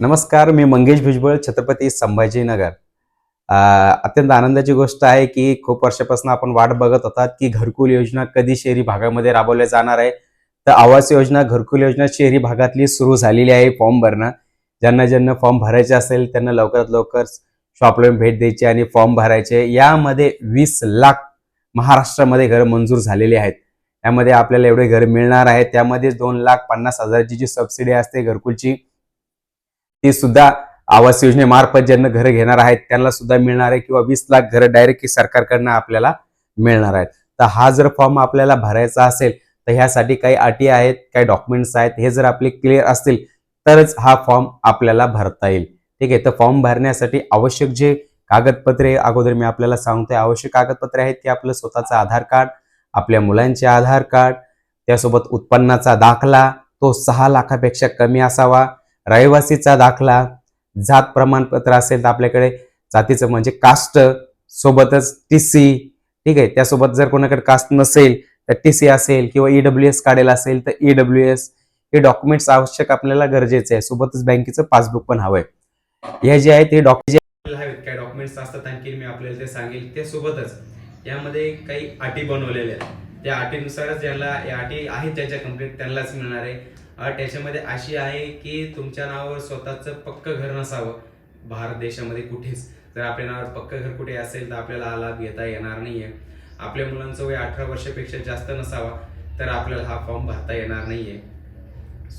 नमस्कार मी मंगेश भुजबळ छत्रपती संभाजीनगर. अत्यंत आनंदाची गोष्ट आहे की खूप वर्षापासून आपण वाट बघत होतात की घरकुल योजना कधी शहरी भागामध्ये राबवल्या जाणार आहे. तर आवास योजना घरकुल योजना शहरी भागातली सुरू झालेली आहे फॉर्म भरणं. ज्यांना ज्यांना फॉर्म भरायचे असेल त्यांना लवकरात लवकर शॉपला भेट द्यायची आणि फॉर्म भरायचे. यामध्ये वीस लाख महाराष्ट्रामध्ये घरं मंजूर झालेली आहेत. त्यामध्ये आपल्याला एवढे घर मिळणार आहेत. त्यामध्ये दोन लाख पन्नास हजाराची जी सबसिडी असते घरकुलची ती सुद्धा आवास योजनेमार्फत ज्यांना घरं घेणार आहेत त्यांना सुद्धा मिळणार आहे किंवा वीस लाख घरं डायरेक्टली सरकारकडनं आपल्याला मिळणार आहेत. तर हा जर फॉर्म आपल्याला भरायचा असेल तर ह्यासाठी काही अटी आहेत काही डॉक्युमेंट्स आहेत हे जर आपले क्लिअर असतील तरच हा फॉर्म आपल्याला भरता येईल. ठीक आहे? तर फॉर्म भरण्यासाठी आवश्यक जे कागदपत्रे अगोदर मी आपल्याला सांगतोय आवश्यक कागदपत्रे आहेत की आपलं स्वतःचं आधार कार्ड आपल्या मुलांचे आधार कार्ड त्यासोबत उत्पन्नाचा दाखला तो सहा लाखापेक्षा कमी असावा. रहिवासीचा दाखला जात प्रमाणपत्र असेल तर आपल्याकडे जातीचं म्हणजे कास्ट सोबतच टी सी ठीक आहे? त्यासोबत जर कोणाकडे कास्ट नसेल तर टी सी असेल किंवा ईडब्ल्यू एस काढेल असेल तर ईडब्ल्यू एस हे डॉक्युमेंट्स आवश्यक आपल्याला गरजेचे आहे. सोबतच बँकेचं पासबुक पण हवंय. हे जे आहे ते डॉक्युमेंट काय डॉक्युमेंट्स असतात आणखी मी आपल्याला ते सांगेल. ते सोबतच यामध्ये काही अटी बनवलेल्या आहेत. त्या अटीनुसारच ज्यांना या अटी आहेत त्याच्या कंप्लीट त्यांनाच मिळणार आहे. अट याच्यामध्ये अशी आहे की तुमच्या नावावर स्वतःचं पक्क घर नसावं भारत देशामध्ये कुठेच. जर आपल्या नावावर पक्क घर कुठे असेल तर आपल्याला हा लाभ घेता येणार नाही आहे आपल्या मुलांचं वय अठरा वर्षापेक्षा जास्त नसावा तर आपल्याला हा फॉर्म भरता येणार नाहीये.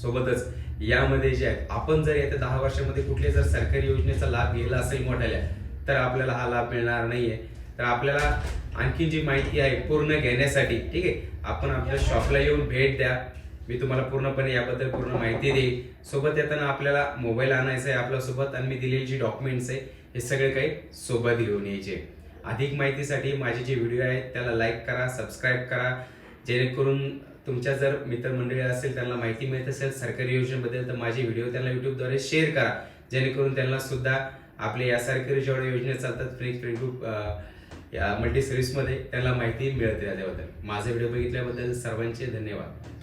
सोबतच यामध्ये जे आहे आपण जर येत्या दहा वर्षामध्ये कुठल्या जर सरकारी योजनेचा लाभ घ्यायला असेल मोठ्याला तर आपल्याला हा लाभ मिळणार नाही आहे तर आपल्याला आणखी जी माहिती आहे पूर्ण घेण्यासाठी ठीक आहे? आपण आपल्या शॉपला येऊन भेट द्या. मी तुम्हाला पूर्णपणे याबद्दल पूर्ण माहिती देईल सोबत येताना आपल्याला मोबाईल आणायचा आहे आपल्यासोबत आणि मी दिलेली जी डॉक्युमेंट्स आहे हे सगळे काही सोबत घेऊन यायचे. अधिक माहितीसाठी माझे जे व्हिडिओ आहेत त्याला लाईक करा सबस्क्राईब करा. जेणेकरून तुमच्या जर मित्रमंडळी असेल त्यांना माहिती मिळत असेल सरकारी योजनेबद्दल तर माझे व्हिडिओ त्यांना युट्यूबद्वारे शेअर करा. जेणेकरून त्यांना सुद्धा आपले या सरकारी जेवढ्या योजना चालतात फ्री फ्री ग्रुप या मल्टी सिरीजमध्ये त्यांना माहिती मिळते त्याबद्दल माझा व्हिडिओ बघितल्याबद्दल सर्वांचे धन्यवाद.